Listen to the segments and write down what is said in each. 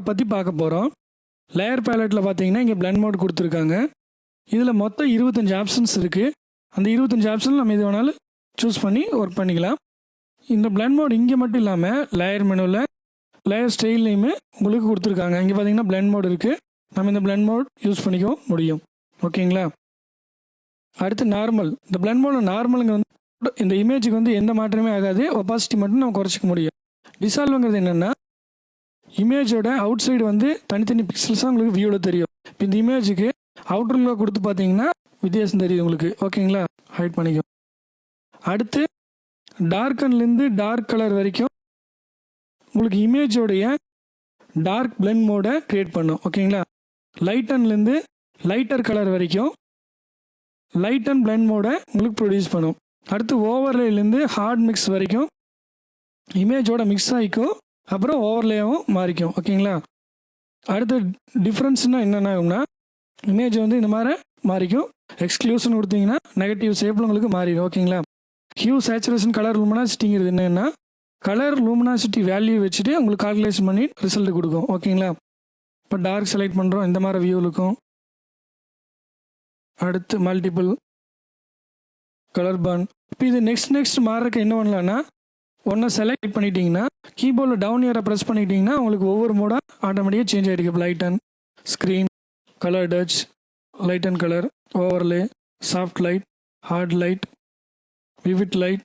மோடை பற்றி பார்க்க போகிறோம் லேயர் பேலட்டில் பார்த்தீங்கன்னா இங்கே பிளண்ட் மோட் கொடுத்துருக்காங்க. இதில் மொத்தம் இருபத்தஞ்சு ஆப்ஷன்ஸ் இருக்குது அந்த இருபத்தஞ்சு ஆப்ஷன் நம்ம எது வேணாலும் சூஸ் பண்ணி ஒர்க் பண்ணிக்கலாம். இந்த பிளண்ட் மோட் இங்கே மட்டும் இல்லாமல் லேயர் மெனுவில் லேயர் ஸ்டைல்லையுமே உங்களுக்கு கொடுத்துருக்காங்க. இங்கே பார்த்தீங்கன்னா பிளண்ட் மோட் இருக்குது நம்ம இந்த பிளண்ட் மோட் யூஸ் பண்ணிக்கவும் முடியும். ஓகேங்களா அடுத்து நார்மல் இந்த பிளண்ட் மோட் நார்மலுங்க வந்து இந்த இமேஜுக்கு வந்து எந்த மாற்றமே ஆகாது. ஒப்பாசிட்டி மட்டும் நம்ம குறைச்சிக்க முடியும். டிசால்வ்ங்கிறது என்னென்னா இமேஜோட அவுட் சைடு வந்து தனித்தனி பிக்சல்ஸாக உங்களுக்கு வியூவில் தெரியும். இப்போ இந்த இமேஜுக்கு அவுட்டரில் கொடுத்து பார்த்தீங்கன்னா வித்தியாசம் தெரியுது உங்களுக்கு. ஓகேங்களா ஹைட் பண்ணிக்கும் அடுத்து டார்க்கன்லேருந்து டார்க் கலர் வரைக்கும் உங்களுக்கு இமேஜோடைய டார்க் பிளெண்ட் மோடை க்ரியேட் பண்ணும். ஓகேங்களா லைட்டன்லேருந்து லைட்டர் கலர் வரைக்கும் லைட் அண்ட் பிளெண்ட் மோடை உங்களுக்கு ப்ரொடியூஸ் பண்ணும். அடுத்து ஓவர்லேருந்து ஹார்ட் மிக்ஸ் வரைக்கும் இமேஜோட மிக்ஸ் ஆகிக்கும் அப்புறம் ஓவர்லேயும் மாறிக்கும் ஓகேங்களா? அடுத்து டிஃப்ரென்ஸ்னால் என்னென்ன ஆகும்னா இமேஜ் வந்து இந்த மாதிரி மாறிக்கும். எக்ஸ்க்ளூஷன் கொடுத்தீங்கன்னா நெகட்டிவ் ஷேப்பில் உங்களுக்கு மாறிடும் ஓகேங்களா? ஹியூ சேச்சுரேஷன் கலர் லூமினாசிட்டிங்கிறது என்னென்னா கலர் லூமினாசிட்டி வேல்யூ வச்சுட்டு உங்களுக்கு கால்குலேஷன் பண்ணி ரிசல்ட் கொடுக்கும் ஓகேங்களா? இப்போ டார்க் செலக்ட் பண்ணுறோம் இந்த மாதிரி வியூ இருக்கும். அடுத்து மல்டிபிள் கலர் பர்ன் இப்போ இது நெக்ஸ்ட் நெக்ஸ்ட் மாறுறதுக்கு என்ன பண்ணலான்னா ஒன்றை செலக்ட் பண்ணிட்டீங்கன்னா கீபோர்டில் டவுன் ஏரை ப்ரெஸ் பண்ணிட்டீங்கன்னா உங்களுக்கு ஒவ்வொரு மோடாக ஆட்டோமேட்டிக்காக சேஞ்ச் ஆகிருக்கு light and screen colour dodge light and colour overlay soft light hard light vivid light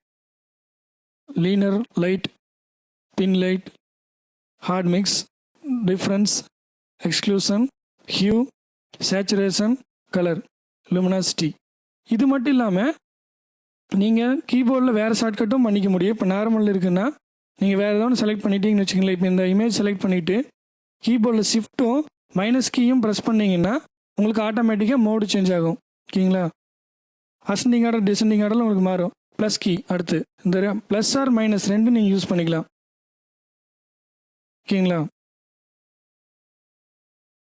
linear light pin light hard mix difference exclusion hue saturation colour luminosity இது மட்டும் இல்லாமல் நீங்கள் கீபோர்டில் வேறு ஷார்ட்கட்டும் பண்ணிக்க முடியும். இப்போ நார்மல் இருக்குன்னா நீங்கள் வேறு ஏதாவது செலக்ட் பண்ணிட்டீங்கன்னு வச்சுங்களேன் இப்போ இந்த இமேஜ் செலக்ட் பண்ணிவிட்டு கீபோர்டில் ஷிஃப்ட்டும் மைனஸ் கீயும் ப்ரெஸ் பண்ணிங்கன்னா உங்களுக்கு ஆட்டோமேட்டிக்காக மோடு சேஞ்ச் ஆகும். ஓகேங்களா? அசெண்டிங் ஆர்டர் டிசெண்டிங் ஆர்டரில் உங்களுக்கு மாறும். ப்ளஸ் கீ அடுத்து. இந்த ப்ளஸ் ஆர் மைனஸ் ரெண்டு நீங்கள் யூஸ் பண்ணிக்கலாம். ஓகேங்களா?